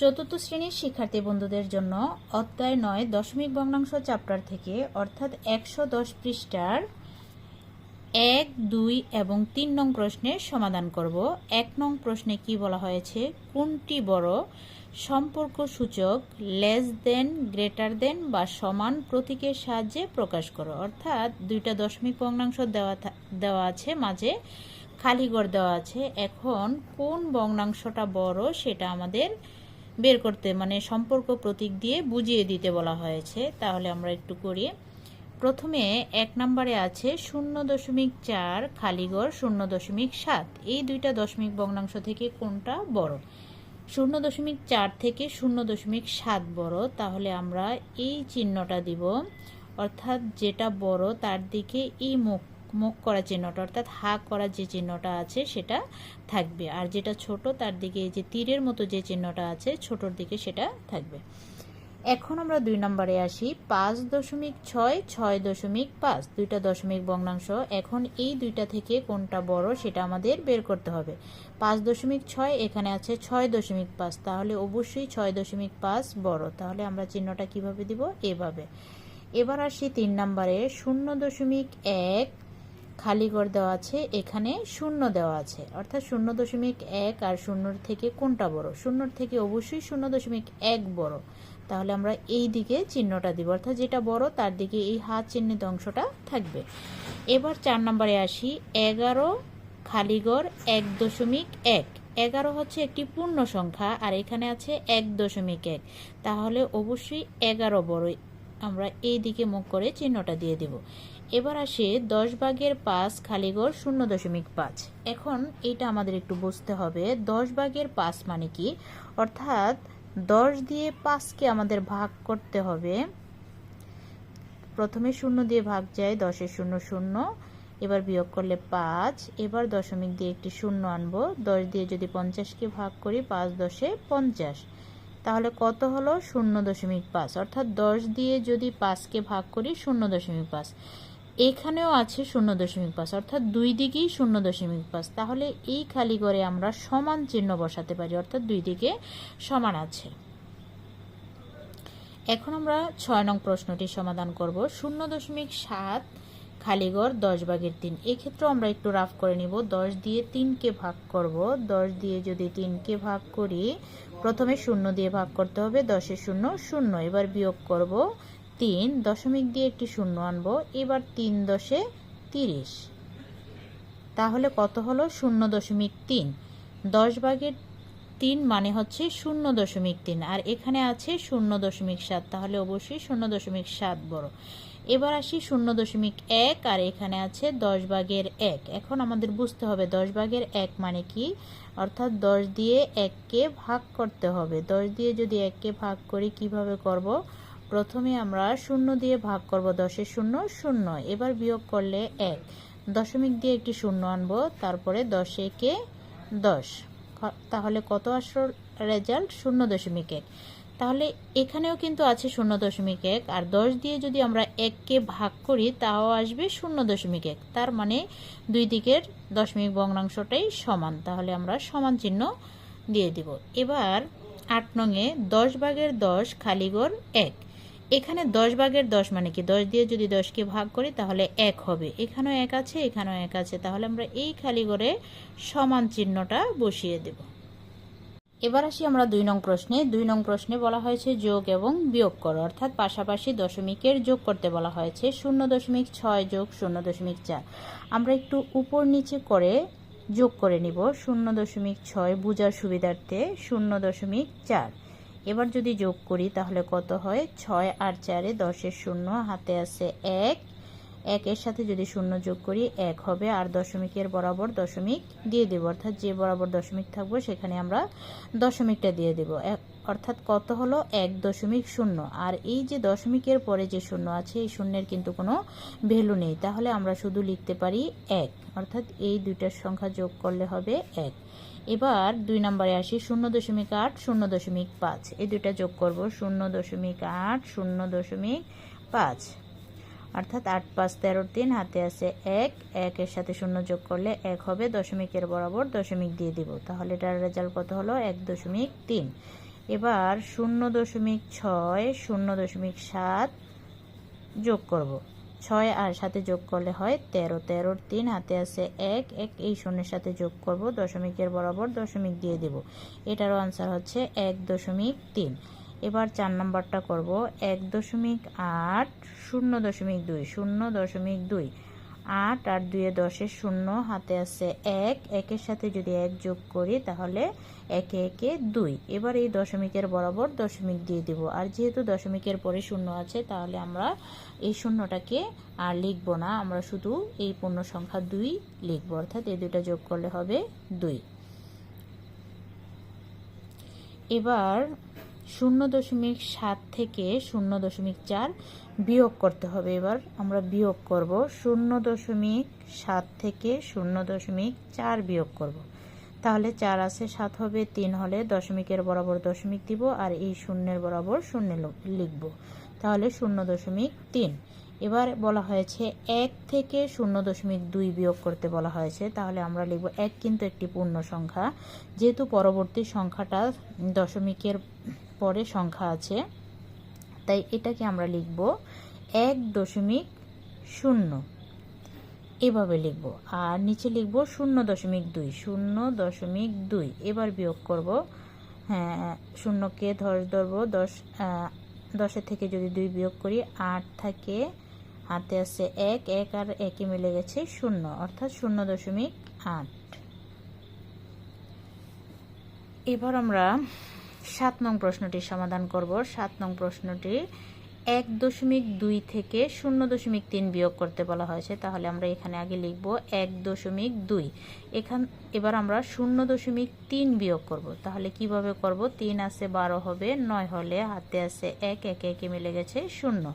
চতুর্থ শ্রেণির শিক্ষার্থী বন্ধুদের জন্য অধ্যায় নয় দশমিক ভগ্নাংশ চ্যাপ্টার থেকে, অর্থাৎ একশো দশ পৃষ্ঠার এক, দুই এবং তিন নং প্রশ্নের সমাধান করব। এক নং প্রশ্নে কি বলা হয়েছে? কোনটি বড় সম্পর্ক সূচক লেস দেন গ্রেটার দেন বা সমান প্রতীকের সাহায্যে প্রকাশ করো? অর্থাৎ দুইটা দশমিক ভগ্নাংশ দেওয়া দেওয়া আছে, মাঝে খালি দেওয়া আছে। এখন কোন ভগ্নাংশটা বড় সেটা আমাদের বের করতে মানে সম্পর্ক প্রতীক দিয়ে বুঝিয়ে দিতে বলা হয়েছে। তাহলে আমরা একটু করি। প্রথমে এক নম্বরে আছে শূন্য দশমিক চার খালিগড় শূন্য দশমিক সাত। এই দুইটা দশমিক ভগ্নাংশ থেকে কোনটা বড়? শূন্য দশমিক চার থেকে শূন্য দশমিক সাত বড়। তাহলে আমরা এই চিহ্নটা দিব। অর্থাৎ যেটা বড় তার দিকে এই মুখ মুখ করা চিহ্নটা অর্থাৎ হা করা যে চিহ্নটা আছে সেটা থাকবে। আর যেটা ছোট, তার দিকে যে তীরের মতো যে চিহ্নটা আছে, ছোটর দিকে সেটা থাকবে। এখন আমরা দুই নম্বরে আসি। পাঁচ দশমিক ছয় ছয় দশমিক পাঁচ, দুইটা দশমিক ভগ্নাংশ। এখন এই দুইটা থেকে কোনটা বড় সেটা আমাদের বের করতে হবে। পাঁচ দশমিক ছয় এখানে আছে ছয় দশমিক পাঁচ, তাহলে অবশ্যই ছয় দশমিক পাঁচ বড়। তাহলে আমরা চিহ্নটা কীভাবে দিব? এভাবে। এবার আসি তিন নম্বরে। শূন্য দশমিক এক খালি ঘর দেওয়া আছে, এখানে শূন্য দেওয়া আছে। অর্থাৎ শূন্য দশমিক এক আর শূন্যর থেকে কোনটা বড়? শূন্যর থেকে অবশ্যই শূন্য দশমিক এক বড়। তাহলে আমরা এই দিকে চিহ্নটা দিব। অর্থাৎ যেটা বড়, তার দিকে এই হাত চিহ্নিত অংশটা থাকবে। এবার চার নম্বরে আসি। এগারো খালিগড় এক দশমিক এক। এগারো হচ্ছে একটি পূর্ণ সংখ্যা আর এখানে আছে এক দশমিক এক। তাহলে অবশ্যই এগারো বড়। আমরা এই দিকে মুখ করে চিহ্নটা দিয়ে দেব। এবার আসে দশ ভাগের পাঁচ খালিগড় শূন্য দশমিক পাঁচ। এখন এটা আমাদের একটু বুঝতে হবে, দশ ভাগের পাঁচ মানে কি? অর্থাৎ দশ দিয়ে পাঁচকে আমাদের ভাগ করতে হবে। প্রথমে শূন্য দিয়ে ভাগ যায় দশের শূন্য শূন্য, এবার বিয়োগ করলে পাঁচ, এবার দশমিক দিয়ে একটি শূন্য আনব, দশ দিয়ে যদি পঞ্চাশকে ভাগ করি, পাঁচ দশে পঞ্চাশ। তাহলে কত হলো? শূন্য দশমিক পাঁচ। অর্থাৎ দশ দিয়ে যদি পাঁচকে ভাগ করি, শূন্য দশমিক পাঁচ। এখানেও আছে শূন্য দশমিক পাঁচ, অর্থাৎ দুই দিকেই শূন্য দশমিক পাঁচ। তাহলে এই খালি করে আমরা সমান চিহ্ন বসাতে পারি, অর্থাৎ দুই দিকে সমান আছে। এখন আমরা ছয় নং প্রশ্নটি সমাধান করব। শূন্য দশমিক সাত খালিগড় দশ ভাগের তিন। এক্ষেত্রেও আমরা একটু রাফ করে নিব। দশ দিয়ে তিনকে ভাগ করব। দশ দিয়ে যদি তিনকে ভাগ করি, প্রথমে শূন্য দিয়ে ভাগ করতে হবে দশের শূন্য শূন্য। এবার বিয়োগ করব তিন দশমিক দিয়ে একটি শূন্য আনব, এবার তিন দশে তিরিশ। তাহলে কত হলো? শূন্য দশমিক তিন। দশ ভাগের তিন মানে হচ্ছে শূন্য দশমিক তিন, আর এখানে আছে শূন্য দশমিক সাত, তাহলে অবশ্যই শূন্য দশমিক সাত বড়। এবার আসি শূন্য দশমিক এক, আর এখানে আছে দশ ভাগের এক। এখন আমাদের বুঝতে হবে দশ ভাগের এক মানে কি? অর্থাৎ দশ দিয়ে এককে ভাগ করতে হবে। দশ দিয়ে যদি এককে ভাগ করি, কীভাবে করব? প্রথমে আমরা শূন্য দিয়ে ভাগ করব, দশের শূন্য শূন্য। এবার বিয়োগ করলে এক। দশমিক দিয়ে একটি শূন্য আনব, তারপরে দশ একে দশ। তাহলে কত আসল রেজাল্ট শূন্য দশমিক এক। তাহলে এখানেও কিন্তু আছে শূন্য দশমিক এক, আর দশ দিয়ে যদি আমরা এককে ভাগ করি, তাও আসবে শূন্য দশমিক এক। তার মানে দুই দিকের দশমিক ভগ্নাংশটাই সমান। তাহলে আমরা সমান চিহ্ন দিয়ে দিব। এবার আট নঙে দশ ভাগের দশ খালিগড় এক। এখানে দশ ভাগের দশ মানে কি? দশ দিয়ে যদি দশকে ভাগ করি, তাহলে এক হবে। এখানেও এক আছে, এখানেও এক আছে। তাহলে আমরা এই খালি করে সমান চিহ্নটা বসিয়ে দেব। এবার আসি আমরা দুই নং প্রশ্নে। দুই নং প্রশ্নে বলা হয়েছে যোগ এবং বিয়োগ করো। অর্থাৎ পাশাপাশি দশমিকের যোগ করতে বলা হয়েছে। শূন্য দশমিক ছয় যোগ শূন্য দশমিক চার। আমরা একটু উপর নিচে করে যোগ করে নিব। শূন্য দশমিক ছয় বোঝার সুবিধার্থে শূন্য দশমিক চার। এবার যদি যোগ করি, তাহলে কত হয়? ছয় আর চারে দশের শূন্য হাতে আছে এক। একের সাথে যদি শূন্য যোগ করি, এক হবে। আর দশমিকের বরাবর দশমিক দিয়ে দেব। অর্থাৎ যে বরাবর দশমিক থাকব, সেখানে আমরা দশমিকটা দিয়ে দেব। এক- অর্থাৎ কত হলো? এক দশমিক শূন্য। আর এই যে দশমিকের পরে যে শূন্য আছে, এই শূন্যের কিন্তু কোনো ভ্যালু নেই। তাহলে আমরা শুধু লিখতে পারি এক। অর্থাৎ এই দুইটার সংখ্যা যোগ করলে হবে এক। এবার দুই নম্বরে আসি, শূন্য দশমিক আট, শূন্য দশমিক পাঁচ। এই দুইটা যোগ করব, শূন্য দশমিক আট, শূন্য দশমিক পাঁচ। অর্থাৎ আট পাঁচ তেরোর তিন, হাতে আছে এক। একের সাথে শূন্য যোগ করলে এক হবে, দশমিকের বরাবর দশমিক দিয়ে দিব। তাহলে এটার রেজাল্ট কত হলো? এক দশমিক তিন। এবার শূন্য দশমিক ছয়, শূন্য দশমিক সাত যোগ করব। ছয় আর সাথে যোগ করলে হয় তেরো। তেরোর তিন হাতে আছে এক। এক এই শূন্যের সাথে যোগ করব। দশমিকের বরাবর দশমিক দিয়ে দেব। এটারও আনসার হচ্ছে এক দশমিক তিন। এবার চার নম্বরটা করব। এক দশমিক আট, শূন্য দশমিক দুই। শূন্য দশমিক দুই। আট আর দুয়ে দশের শূন্য হাতে আছে এক। একের সাথে যদি এক যোগ করি, তাহলে একে একে দুই। এবার এই দশমিকের বরাবর দশমিক দিয়ে দিব। আর যেহেতু দশমিকের পরে শূন্য আছে, তাহলে আমরা এই শূন্যটাকে আর লিখব না। আমরা শুধু এই পূর্ণ সংখ্যা দুই লিখব। অর্থাৎ এই দুইটা যোগ করলে হবে দুই। এবার শূন্য দশমিক সাত থেকে শূন্য দশমিক চার বিয়োগ করতে হবে। এবার আমরা বিয়োগ করব। শূন্য দশমিক সাত থেকে শূন্য দশমিক চার বিয়োগ করব। তাহলে চার আছে, সাত হবে, তিন হলে দশমিকের বরাবর দশমিক দিব আর এই শূন্যের বরাবর শূন্য লিখব। তাহলে শূন্য দশমিক তিন। এবার বলা হয়েছে এক থেকে শূন্য দশমিক দুই বিয়োগ করতে বলা হয়েছে। তাহলে আমরা লিখব এক কিন্তু একটি পূর্ণ সংখ্যা। যেহেতু পরবর্তী সংখ্যাটা দশমিকের পরে সংখ্যা আছে। তাই এটাকে আমরা লিখব এক দশমিক শূন্য। এভাবে লিখব। আর নিচে লিখব শূন্য দশমিক দুই। শূন্য দশমিক দুই। এবার বিয়োগ করব। হ্যাঁ শূন্যকে ধর ধরবো। দশ দশের থেকে যদি দুই বিয়োগ করি, আট থাকে। হাতে আছে এক এক আর একে মিলে গেছে শূন্য। অর্থাৎ শূন্য দশমিক আট। এবার আমরা সাত নং প্রশ্নটির সমাধান করব। সাত নং প্রশ্নটি, এক দশমিক দুই থেকে শূন্য দশমিক তিন বিয়োগ করতে বলা হয়েছে। তাহলে আমরা এখানে আগে লিখব এক দশমিক দুই। এখান, এবার আমরা শূন্য দশমিক তিন বিয়োগ করব। তাহলে কীভাবে করব? তিন আছে বারো হবে, নয় হলে হাতে আছে এক, একে একে মিলে গেছে শূন্য।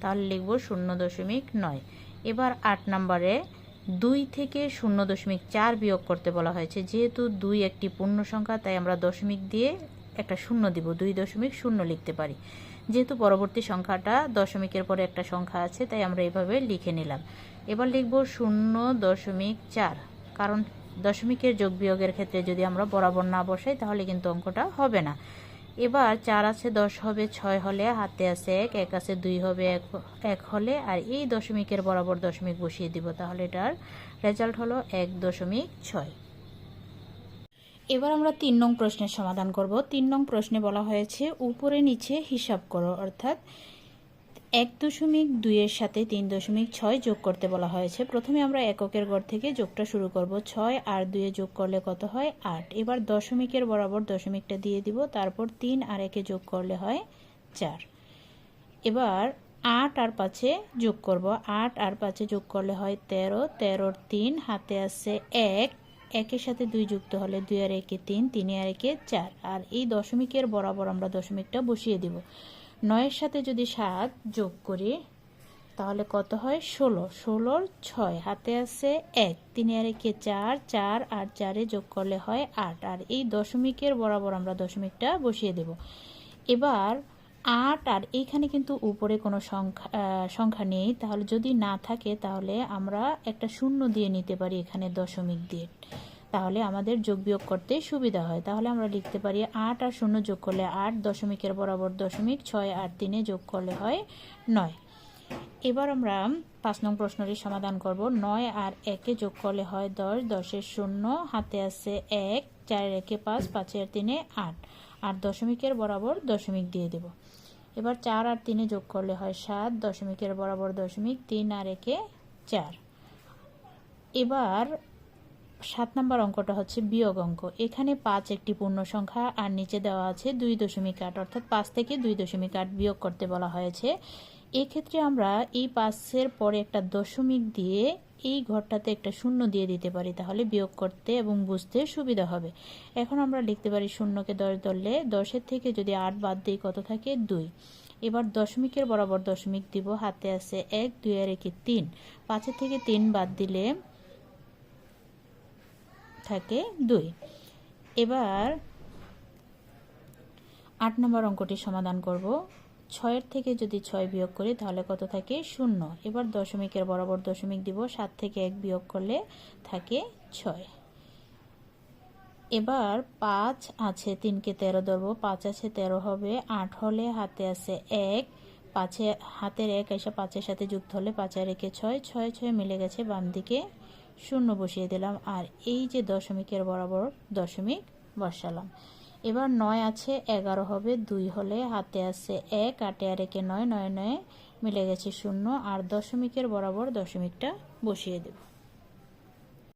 তাহলে লিখব শূন্য দশমিক নয়। এবার আট নম্বরে দুই থেকে শূন্য দশমিক চার বিয়োগ করতে বলা হয়েছে। যেহেতু দুই একটি পূর্ণ সংখ্যা, তাই আমরা দশমিক দিয়ে একটা শূন্য দিব, দুই দশমিক শূন্য লিখতে পারি। যেহেতু পরবর্তী সংখ্যাটা দশমিকের পরে একটা সংখ্যা আছে, তাই আমরা এভাবে লিখে নিলাম। এবার লিখব শূন্য দশমিক চার, কারণ দশমিকের যোগ বিয়োগের ক্ষেত্রে যদি আমরা বরাবর না বসাই, তাহলে কিন্তু অঙ্কটা হবে না। এবার চার আছে, দশ হবে, ছয় হলে হাতে আছে এক এক আছে, দুই হবে, এক এক হলে, আর এই দশমিকের বরাবর দশমিক বসিয়ে দিব, তাহলে এটার রেজাল্ট হলো এক দশমিক ছয়। এবার আমরা তিন নং প্রশ্নের সমাধান করব। তিন নং প্রশ্নে বলা হয়েছে, উপরে নিচে হিসাব করো, অর্থাৎ এক দশমিক দুইয়ের সাথে তিন দশমিক ছয় যোগ করতে বলা হয়েছে। প্রথমে আমরা এককের গড় থেকে যোগটা শুরু করব, ছয় আর দুয়ে যোগ করলে কত হয়? আট। এবার দশমিকের বরাবর দশমিকটা দিয়ে দিব, তারপর তিন আর একে যোগ করলে হয় চার। এবার আট আর পাঁচে যোগ করব। আট আর পাঁচে যোগ করলে হয় তেরো, তেরোর তিন, হাতে আছে এক একের সাথে দুই যুক্ত হলে দুই আর একে তিন তিন আর একে চার। আর এই দশমিকের বরাবর আমরা দশমিকটা বসিয়ে দিব। নয়ের সাথে যদি সাত যোগ করি, তাহলে কত হয়? ষোলো। ষোলোর ছয়, হাতে আছে এক। তিন আর একে চার চার আর চারে যোগ করলে হয় আট। আর এই দশমিকের বরাবর আমরা দশমিকটা বসিয়ে দেব। এবার আট আর এইখানে কিন্তু উপরে কোনো সংখ্যা সংখ্যা নেই। তাহলে যদি না থাকে, তাহলে আমরা একটা শূন্য দিয়ে নিতে পারি এখানে দশমিক দিয়ে। তাহলে আমাদের যোগ বিয়োগ করতে সুবিধা হয়। তাহলে আমরা লিখতে পারি আট আর শূন্য যোগ করলে আট, দশমিকের বরাবর দশমিক, ছয় আট তিনে যোগ করলে হয় নয়। এবার আমরা পাঁচ নং প্রশ্নটি সমাধান করব। নয় আর একে যোগ করলে হয় দশ, দশের শূন্য, হাতে আছে এক, চারের একে পাঁচ, পাঁচের তিনে আট। আর দশমিকের বরাবর দশমিক দিয়ে দেব। এবার চার আর তিনে যোগ করলে হয় সাত, দশমিকের বরাবর দশমিক তিন আর একে চার। এবার সাত নম্বর অঙ্কটা হচ্ছে বিয়োগ অঙ্ক। এখানে পাঁচ একটি পূর্ণ সংখ্যা আর নিচে দেওয়া আছে দুই দশমিক আট, অর্থাৎ পাঁচ থেকে দুই দশমিক আট বিয়োগ করতে বলা হয়েছে। এক্ষেত্রে আমরা এই পাঁচের পরে একটা দশমিক দিয়ে এই ঘরটাতে একটা শূন্য দিয়ে দিতে পারি, তাহলে বিয়োগ করতে এবং বুঝতে সুবিধা হবে। এখন আমরা লিখতে পারি শূন্যকে দশ ধরলে দশের থেকে যদি আট বাদ দিই, কত থাকে? দুই। এবার দশমিকের বরাবর দশমিক দিব, হাতে আছে এক, দুই আর একে তিন। পাঁচের থেকে তিন বাদ দিলে থাকে দুই। এবার আট নম্বর অঙ্কটি সমাধান করব। ছয়ের থেকে যদি ছয় বিয়োগ করি, তাহলে কত থাকে? শূন্য। এবার দশমিকের বরাবর দশমিক দিব, সাত থেকে এক বিয়োগ করলে থাকে ছয়। এবার পাঁচ আছে তিনকে তেরো ধরবো, পাঁচ আছে তেরো হবে আট হলে হাতে আছে এক। পাঁচে, হাতের এক এসে পাঁচের সাথে যুক্ত হলে পাঁচের একে ছয় ছয় ছয় মিলে গেছে বাম দিকে শূন্য বসিয়ে দিলাম। আর এই যে দশমিকের বরাবর দশমিক বসালাম। এবার নয় আছে এগারো হবে, দুই হলে হাতে আছে এক, আটে আর একে নয় নয় নয় মিলে গেছে শূন্য, আর দশমিকের বরাবর দশমিকটা বসিয়ে দেব।